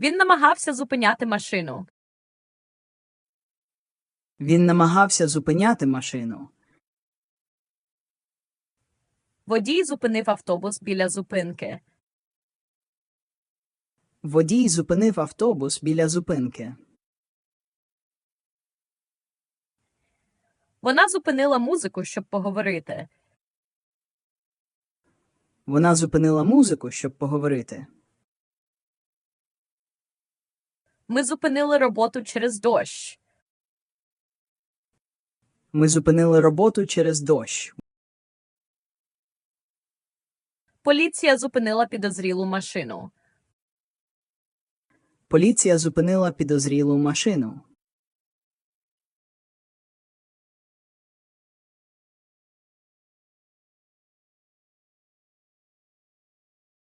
Він намагався зупиняти машину. Він намагався зупиняти машину. Водій зупинив автобус біля зупинки. Водій зупинив автобус біля зупинки. Вона зупинила музику, щоб поговорити. Вона зупинила музику, щоб поговорити. Ми зупинили роботу через дощ. Ми зупинили роботу через дощ. Поліція зупинила підозрілу машину. Поліція зупинила підозрілу машину.